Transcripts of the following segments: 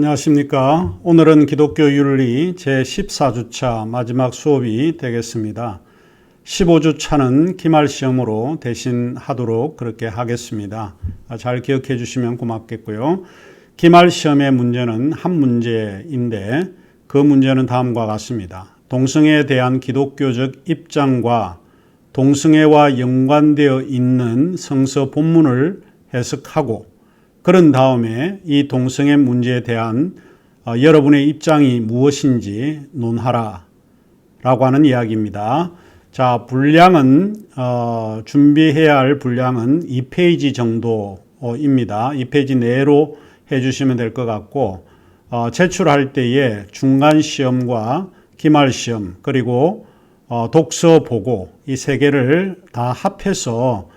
안녕하십니까. 오늘은 기독교 윤리 제14주차 마지막 수업이 되겠습니다. 15주차는 기말 시험으로 대신 하도록 그렇게 하겠습니다. 잘 기억해 주시면 고맙겠고요. 기말 시험의 문제는 한 문제인데 그 문제는 다음과 같습니다. 동성애에 대한 기독교적 입장과 동성애와 연관되어 있는 성서 본문을 해석하고 그런 다음에 이 동성애 문제에 대한 어, 여러분의 입장이 무엇인지 논하라 라고 하는 이야기입니다. 자, 분량은, 어, 준비해야 할 분량은 2페이지 정도입니다. 2페이지 내로 해주시면 될 것 같고, 어, 제출할 때에 중간 시험과 기말 시험, 그리고 어, 독서 보고 이 세 개를 다 합해서 어,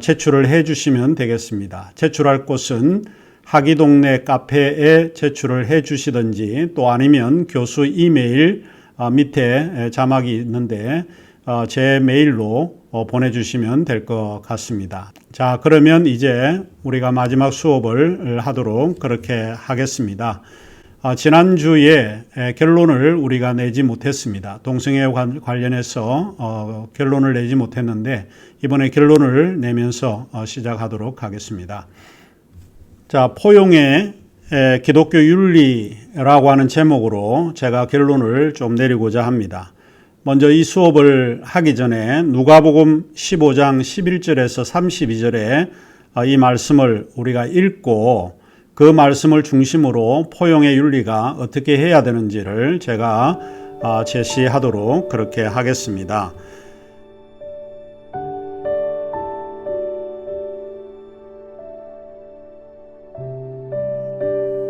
제출을 해 주시면 되겠습니다. 제출할 곳은 하기동네 카페에 제출을 해 주시든지 또 아니면 교수 이메일 어, 밑에 자막이 있는데 어, 제 메일로 보내주시면 될 것 같습니다. 자, 그러면 이제 우리가 마지막 수업을 하도록 그렇게 하겠습니다. 지난주에 결론을 우리가 내지 못했습니다. 동성애 관련해서 결론을 내지 못했는데 이번에 결론을 내면서 어, 시작하도록 하겠습니다. 자, 포용의 기독교 윤리라고 하는 제목으로 제가 결론을 좀 내리고자 합니다. 먼저 이 수업을 하기 전에 누가복음 15장 11절에서 32절에 어, 이 말씀을 우리가 읽고 그 말씀을 중심으로 포용의 윤리가 어떻게 해야 되는지를 제가 어, 제시하도록 그렇게 하겠습니다.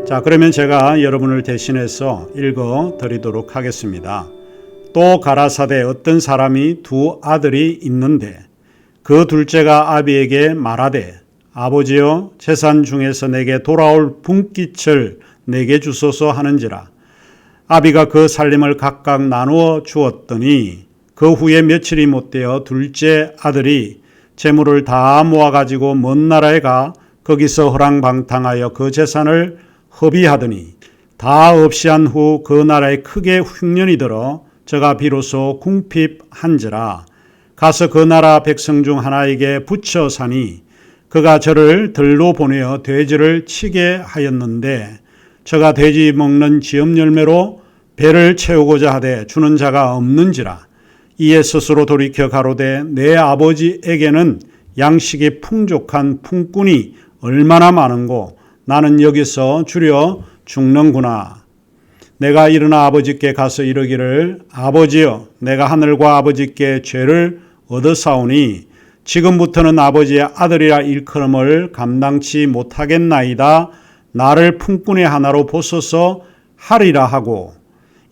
자, 그러면 제가 여러분을 대신해서 읽어 드리도록 하겠습니다. 또 가라사대 어떤 사람이 두 아들이 있는데 그 둘째가 아비에게 말하되 아버지여 재산 중에서 내게 돌아올 분깃을 내게 주소서 하는지라. 아비가 그 살림을 각각 나누어 주었더니 그 후에 며칠이 못되어 둘째 아들이 재물을 다 모아 가지고 먼 나라에 가 거기서 허랑방탕하여 그 재산을 허비하더니 다 없이 한 후 그 나라에 크게 흉년이 들어 저가 비로소 궁핍한지라. 가서 그 나라 백성 중 하나에게 붙여 사니 그가 저를 들로 보내어 돼지를 치게 하였는데 저가 돼지 먹는 지엄 열매로 배를 채우고자 하되 주는 자가 없는지라 이에 스스로 돌이켜 가로되 내 아버지에게는 양식이 풍족한 풍꾼이 얼마나 많은고 나는 여기서 줄여 죽는구나. 내가 일어나 아버지께 가서 이르기를 아버지여 내가 하늘과 아버지께 죄를 얻어사오니 지금부터는 아버지의 아들이라 일컬음을 감당치 못하겠나이다. 나를 품꾼의 하나로 보소서 하리라 하고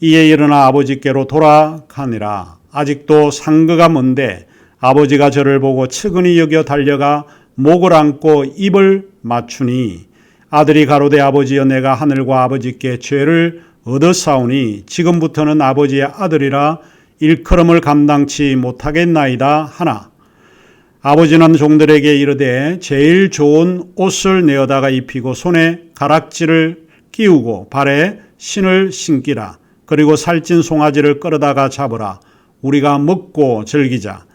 이에 일어나 아버지께로 돌아가니라. 아직도 상거가 먼데 아버지가 저를 보고 측은히 여겨 달려가 목을 안고 입을 맞추니 아들이 가로되 아버지여 내가 하늘과 아버지께 죄를 얻었사오니 지금부터는 아버지의 아들이라 일컬음을 감당치 못하겠나이다 하나 아버지는 종들에게 이르되 제일 좋은 옷을 내어다가 입히고 손에 가락지를 끼우고 발에 신을 신기라. 그리고 살찐 송아지를 끌어다가 잡으라. 우리가 먹고 즐기자.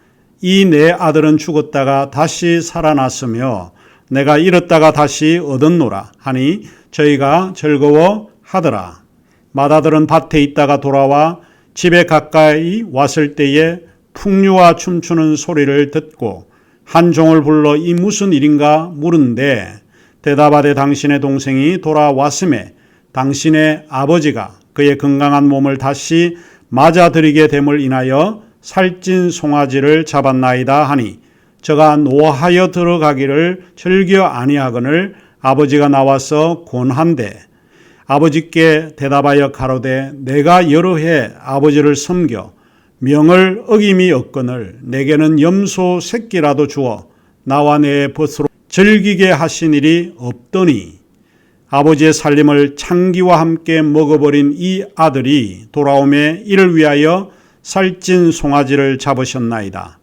이 내 아들은 죽었다가 다시 살아났으며 내가 잃었다가 다시 얻었노라 하니 저희가 즐거워 하더라. 마다들은 밭에 있다가 돌아와 집에 가까이 왔을 때에 풍류와 춤추는 소리를 듣고 한 종을 불러 이 무슨 일인가 물은데 대답하되 당신의 동생이 돌아왔음에 당신의 아버지가 그의 건강한 몸을 다시 맞아들이게 됨을 인하여 살찐 송아지를 잡았나이다 하니 저가 노하여 들어가기를 즐겨 아니하거늘 아버지가 나와서 권한대. 아버지께 대답하여 가로되 내가 여러 해 아버지를 섬겨 명을 어김이 없거늘 내게는 염소 새끼라도 주어 나와 내 벗으로 즐기게 하신 일이 없더니 아버지의 살림을 창기와 함께 먹어버린 이 아들이 돌아오매 이를 위하여 살찐 송아지를 잡으셨나이다.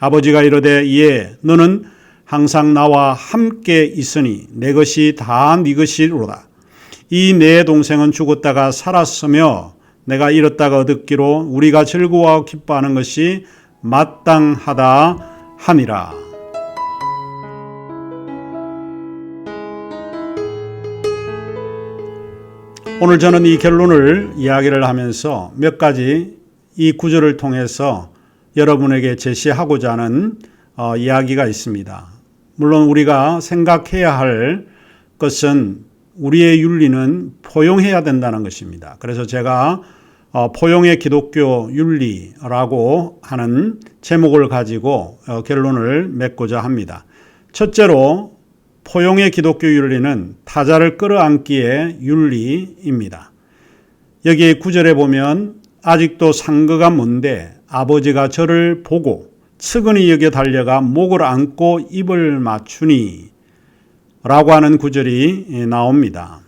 아버지가 이르되 예 너는 항상 나와 함께 있으니 내 것이 다 네 것이로다. 이 내 동생은 죽었다가 살았으며 내가 잃었다가 얻었기로 우리가 즐거워하고 기뻐하는 것이 마땅하다 함이라. 오늘 저는 이 결론을 이야기를 하면서 몇 가지 이 구절을 통해서 여러분에게 제시하고자 하는 어, 이야기가 있습니다. 물론 우리가 생각해야 할 것은 우리의 윤리는 포용해야 된다는 것입니다. 그래서 제가 어, 포용의 기독교 윤리라고 하는 제목을 가지고 어, 결론을 맺고자 합니다. 첫째로 포용의 기독교 윤리는 타자를 끌어안기의 윤리입니다. 여기 구절에 보면 아직도 상거가 뭔데 아버지가 저를 보고 측은히 여겨 달려가 목을 안고 입을 맞추니 라고 하는 구절이 나옵니다.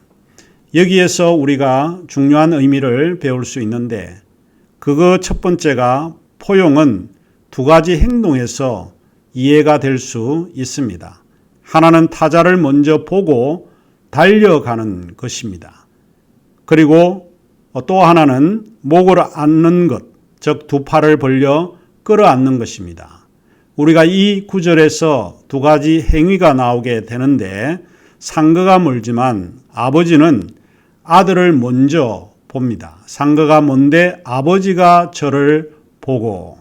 여기에서 우리가 중요한 의미를 배울 수 있는데 그거 첫 번째가 포용은 두 가지 행동에서 이해가 될 수 있습니다. 하나는 타자를 먼저 보고 달려가는 것입니다. 그리고 또 하나는 목을 안는 것, 즉 두 팔을 벌려 끌어안는 것입니다. 우리가 이 구절에서 두 가지 행위가 나오게 되는데 상거가 멀지만 아버지는 아들을 먼저 봅니다. 상거가 뭔데 아버지가 저를 보고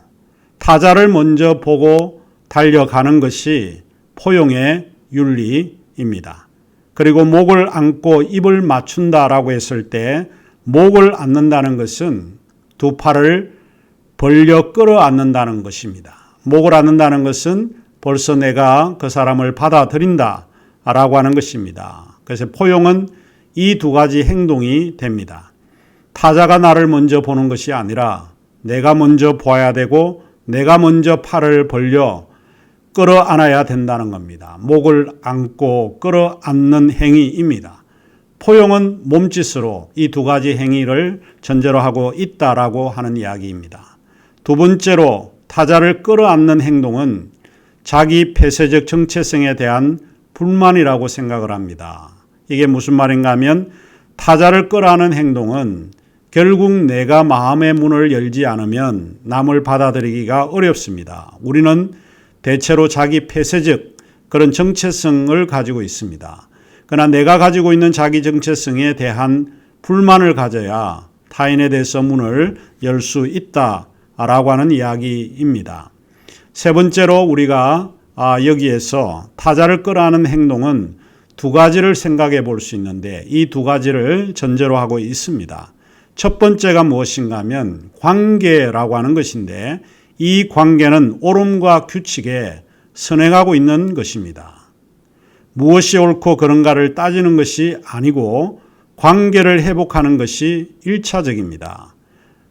타자를 먼저 보고 달려가는 것이 포용의 윤리입니다. 그리고 목을 안고 입을 맞춘다라고 했을 때 목을 안는다는 것은 두 팔을 벌려 끌어안는다는 것입니다. 목을 안는다는 것은 벌써 내가 그 사람을 받아들인다 라고 하는 것입니다. 그래서 포용은 이 두 가지 행동이 됩니다. 타자가 나를 먼저 보는 것이 아니라 내가 먼저 보아야 되고 내가 먼저 팔을 벌려 끌어안아야 된다는 겁니다. 목을 안고 끌어안는 행위입니다. 포용은 몸짓으로 이 두 가지 행위를 전제로 하고 있다라고 하는 이야기입니다. 두 번째로 타자를 끌어안는 행동은 자기 폐쇄적 정체성에 대한 불만이라고 생각을 합니다. 이게 무슨 말인가 하면 타자를 끌어안는 행동은 결국 내가 마음의 문을 열지 않으면 남을 받아들이기가 어렵습니다. 우리는 대체로 자기 폐쇄적 그런 정체성을 가지고 있습니다. 그러나 내가 가지고 있는 자기 정체성에 대한 불만을 가져야 타인에 대해서 문을 열 수 있다라고 하는 이야기입니다. 세 번째로 우리가 아, 여기에서 타자를 끌어안는 행동은 두 가지를 생각해 볼 수 있는데 이 두 가지를 전제로 하고 있습니다. 첫 번째가 무엇인가 하면 관계라고 하는 것인데 이 관계는 옳음과 규칙에 선행하고 있는 것입니다. 무엇이 옳고 그런가를 따지는 것이 아니고 관계를 회복하는 것이 1차적입니다.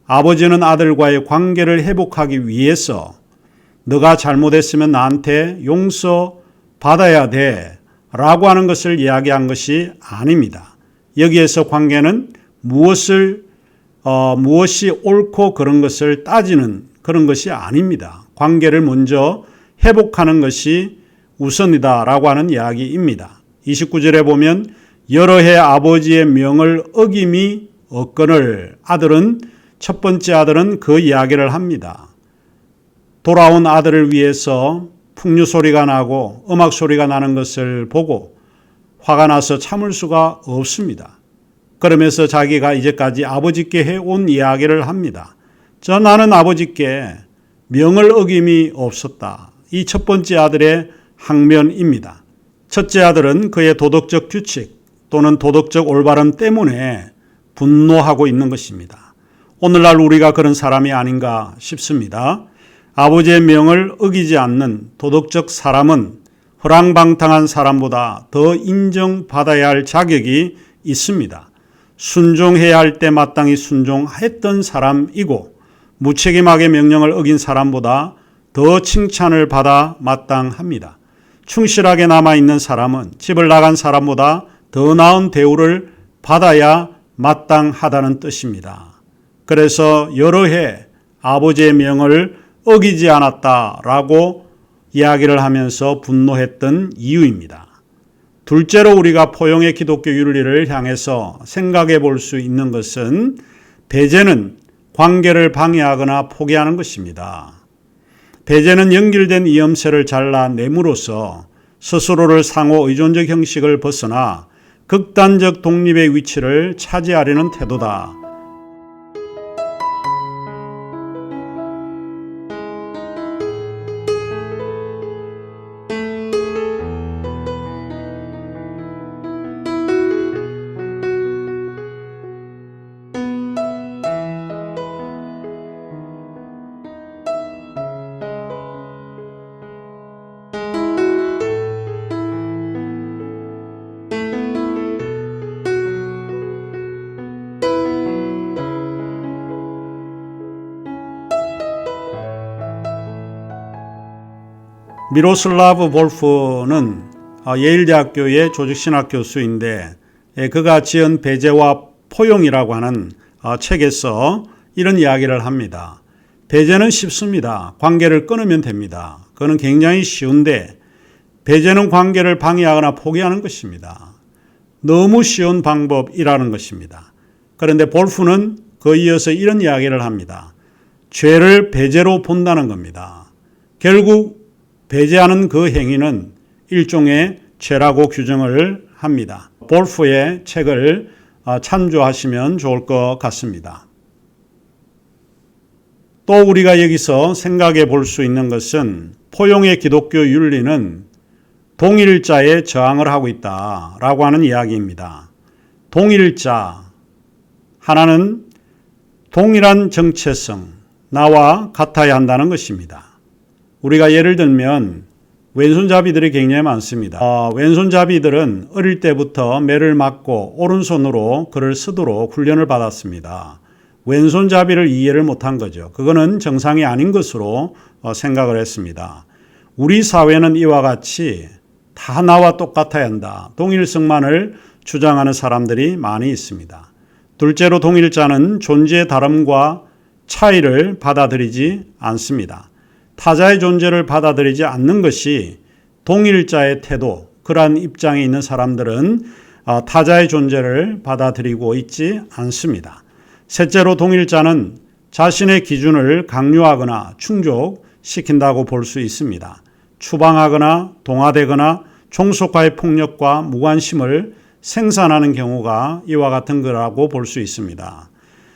아버지는 아들과의 관계를 회복하기 위해서 너가 잘못했으면 나한테 용서 받아야 돼 라고 하는 것을 이야기한 것이 아닙니다. 여기에서 관계는 무엇을, 어, 무엇이 옳고 그런 것을 따지는 그런 것이 아닙니다. 관계를 먼저 회복하는 것이 우선이다 라고 하는 이야기입니다. 29절에 보면 여러 해 아버지의 명을 어김이 없거늘 아들은 첫 번째 아들은 그 이야기를 합니다. 돌아온 아들을 위해서 풍류 소리가 나고 음악 소리가 나는 것을 보고 화가 나서 참을 수가 없습니다. 그러면서 자기가 이제까지 아버지께 해온 이야기를 합니다. 저 나는 아버지께 명을 어김이 없었다. 이 첫 번째 아들의 항면입니다. 첫째 아들은 그의 도덕적 규칙 또는 도덕적 올바름 때문에 분노하고 있는 것입니다. 오늘날 우리가 그런 사람이 아닌가 싶습니다. 아버지의 명을 어기지 않는 도덕적 사람은 허랑방탕한 사람보다 더 인정받아야 할 자격이 있습니다. 순종해야 할 때 마땅히 순종했던 사람이고 무책임하게 명령을 어긴 사람보다 더 칭찬을 받아 마땅합니다. 충실하게 남아있는 사람은 집을 나간 사람보다 더 나은 대우를 받아야 마땅하다는 뜻입니다. 그래서 여러 해 아버지의 명을 어기지 않았다라고 이야기를 하면서 분노했던 이유입니다. 둘째로 우리가 포용의 기독교 윤리를 향해서 생각해 볼 수 있는 것은 배제는 관계를 방해하거나 포기하는 것입니다. 배제는 연결된 이염새를 잘라내므로써 스스로를 상호 의존적 형식을 벗어나 극단적 독립의 위치를 차지하려는 태도다. 미로슬라브 볼프는 어, 예일대학교의 조직신학 교수인데 예, 그가 지은 배제와 포용이라고 하는 어, 책에서 이런 이야기를 합니다. 배제는 쉽습니다. 관계를 끊으면 됩니다. 그거는 굉장히 쉬운데 배제는 관계를 방해하거나 포기하는 것입니다. 너무 쉬운 방법이라는 것입니다. 그런데 볼프는 그 이어서 이런 이야기를 합니다. 죄를 배제로 본다는 겁니다. 결국 배제하는 그 행위는 일종의 죄라고 규정을 합니다. 볼프의 책을 어, 참조하시면 좋을 것 같습니다. 또 우리가 여기서 생각해 볼 수 있는 것은 포용의 기독교 윤리는 동일자에 저항을 하고 있다 라고 하는 이야기입니다. 동일자 하나는 동일한 정체성 나와 같아야 한다는 것입니다. 우리가 예를 들면 왼손잡이들이 굉장히 많습니다. 어, 왼손잡이들은 어릴 때부터 매를 맞고 오른손으로 글을 쓰도록 훈련을 받았습니다. 왼손잡이를 이해를 못한 거죠. 그거는 정상이 아닌 것으로 어, 생각을 했습니다. 우리 사회는 이와 같이 다 나와 똑같아야 한다. 동일성만을 주장하는 사람들이 많이 있습니다. 둘째로 동일자는 존재의 다름과 차이를 받아들이지 않습니다. 타자의 존재를 받아들이지 않는 것이 동일자의 태도, 그러한 입장에 있는 사람들은 어, 타자의 존재를 받아들이고 있지 않습니다. 셋째로 동일자는 자신의 기준을 강요하거나 충족시킨다고 볼 수 있습니다. 추방하거나 동화되거나 종속화의 폭력과 무관심을 생산하는 경우가 이와 같은 거라고 볼 수 있습니다.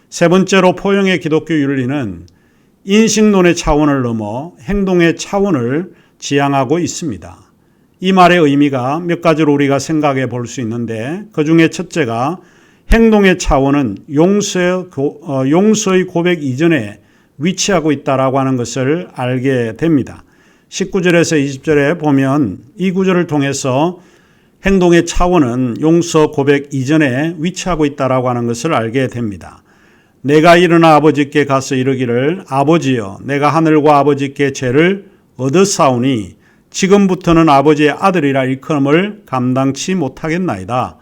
세 번째로 포용의 기독교 윤리는 인식론의 차원을 넘어 행동의 차원을 지향하고 있습니다. 이 말의 의미가 몇 가지로 우리가 생각해 볼 수 있는데 그 중에 첫째가 행동의 차원은 용서의, 어, 용서의 고백 이전에 위치하고 있다라고 하는 것을 알게 됩니다. 19절에서 20절에 보면 이 구절을 통해서 행동의 차원은 용서 고백 이전에 위치하고 있다라고 하는 것을 알게 됩니다. 내가 일어나 아버지께 가서 이르기를 아버지여 내가 하늘과 아버지께 죄를 얻었사오니 지금부터는 아버지의 아들이라 일컬음을 감당치 못하겠나이다.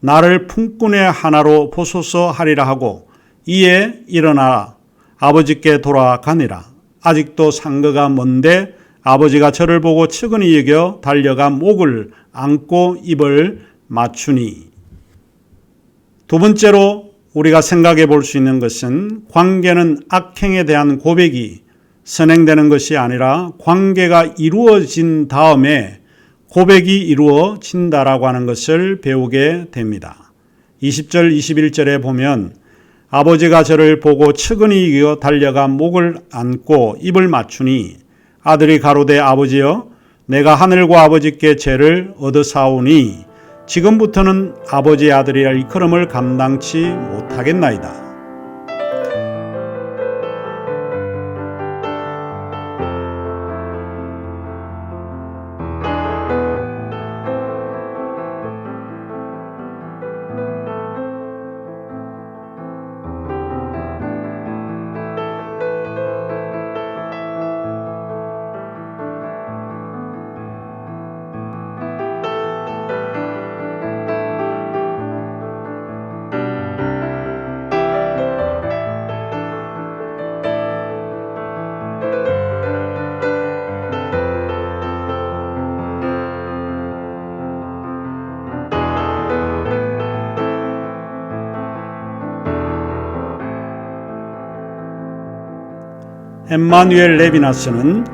나를 품꾼의 하나로 보소서 하리라 하고 이에 일어나 아버지께 돌아가니라. 아직도 상거가 먼데 아버지가 저를 보고 측은히 여겨 달려가 목을 안고 입을 맞추니. 두 번째로 우리가 생각해 볼 수 있는 것은 관계는 악행에 대한 고백이 선행되는 것이 아니라 관계가 이루어진 다음에 고백이 이루어진다라고 하는 것을 배우게 됩니다. 20절, 21절에 보면 아버지가 저를 보고 측은히 이겨 달려가 목을 안고 입을 맞추니 아들이 가로되 아버지여 내가 하늘과 아버지께 죄를 얻어사오니 지금부터는 아버지의 아들이라 일컬음을 감당치 못하겠나이다. 엠마누엘 레비나스는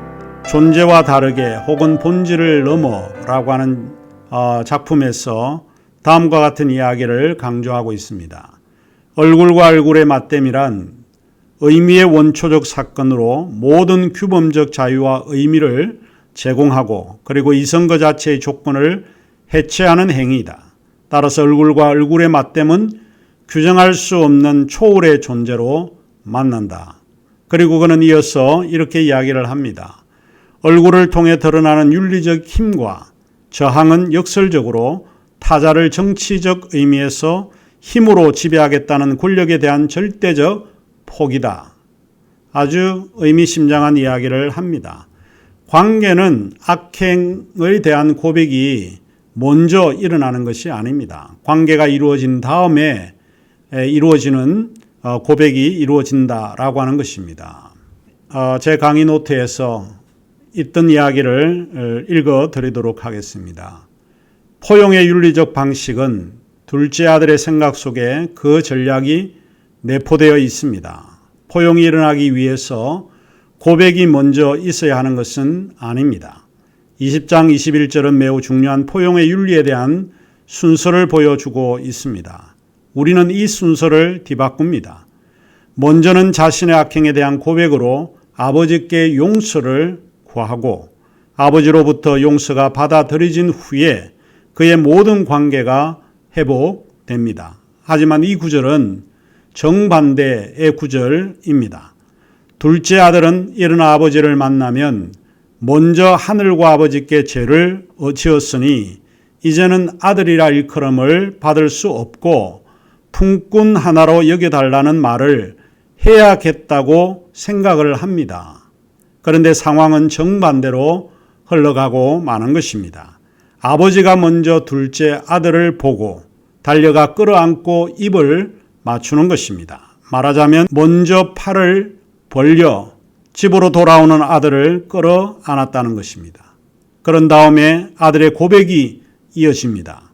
존재와 다르게 혹은 본질을 넘어라고 하는 어, 작품에서 다음과 같은 이야기를 강조하고 있습니다. 얼굴과 얼굴의 맞댐이란 의미의 원초적 사건으로 모든 규범적 자유와 의미를 제공하고 그리고 이성 그 자체의 조건을 해체하는 행위이다. 따라서 얼굴과 얼굴의 맞댐은 규정할 수 없는 초월의 존재로 만난다. 그리고 그는 이어서 이렇게 이야기를 합니다. 얼굴을 통해 드러나는 윤리적 힘과 저항은 역설적으로 타자를 정치적 의미에서 힘으로 지배하겠다는 권력에 대한 절대적 포기다. 아주 의미심장한 이야기를 합니다. 관계는 악행에 대한 고백이 먼저 일어나는 것이 아닙니다. 관계가 이루어진 다음에 이루어지는 어, 고백이 이루어진다라고 하는 것입니다. 어, 제 강의 노트에서 있던 이야기를 어, 읽어 드리도록 하겠습니다. 포용의 윤리적 방식은 둘째 아들의 생각 속에 그 전략이 내포되어 있습니다. 포용이 일어나기 위해서 고백이 먼저 있어야 하는 것은 아닙니다. 20장 21절은 매우 중요한 포용의 윤리에 대한 순서를 보여주고 있습니다. 우리는 이 순서를 뒤바꿉니다. 먼저는 자신의 악행에 대한 고백으로 아버지께 용서를 구하고 아버지로부터 용서가 받아들여진 후에 그의 모든 관계가 회복됩니다. 하지만 이 구절은 정반대의 구절입니다. 둘째 아들은 일어나 아버지를 만나면 먼저 하늘과 아버지께 죄를 지었으니 이제는 아들이라 일컬음을 받을 수 없고 품꾼 하나로 여겨달라는 말을 해야겠다고 생각을 합니다. 그런데 상황은 정반대로 흘러가고 마는 것입니다. 아버지가 먼저 둘째 아들을 보고 달려가 끌어안고 입을 맞추는 것입니다. 말하자면 먼저 팔을 벌려 집으로 돌아오는 아들을 끌어 안았다는 것입니다. 그런 다음에 아들의 고백이 이어집니다.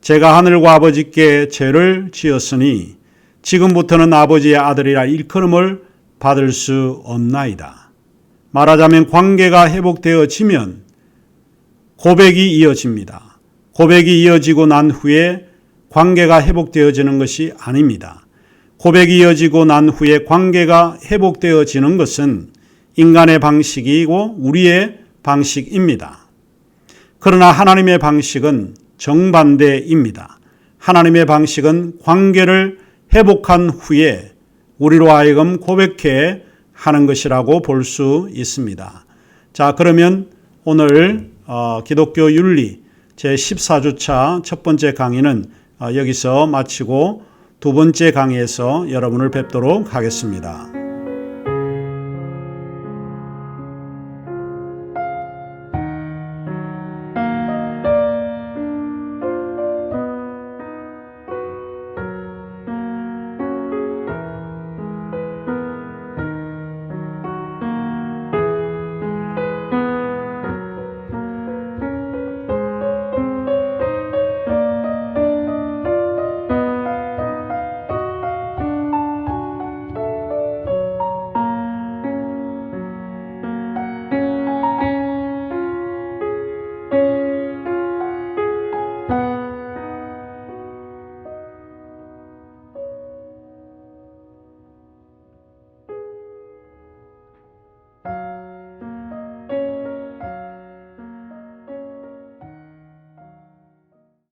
제가 하늘과 아버지께 죄를 지었으니 지금부터는 아버지의 아들이라 일컬음을 받을 수 없나이다. 말하자면 관계가 회복되어지면 고백이 이어집니다. 고백이 이어지고 난 후에 관계가 회복되어지는 것이 아닙니다. 고백이 이어지고 난 후에 관계가 회복되어지는 것은 인간의 방식이고 우리의 방식입니다. 그러나 하나님의 방식은 정반대입니다. 하나님의 방식은 관계를 회복한 후에 우리로 하여금 고백해 하는 것이라고 볼 수 있습니다. 자, 그러면 오늘 어, 기독교 윤리 제 14주차 첫 번째 강의는 어, 여기서 마치고 두 번째 강의에서 여러분을 뵙도록 하겠습니다.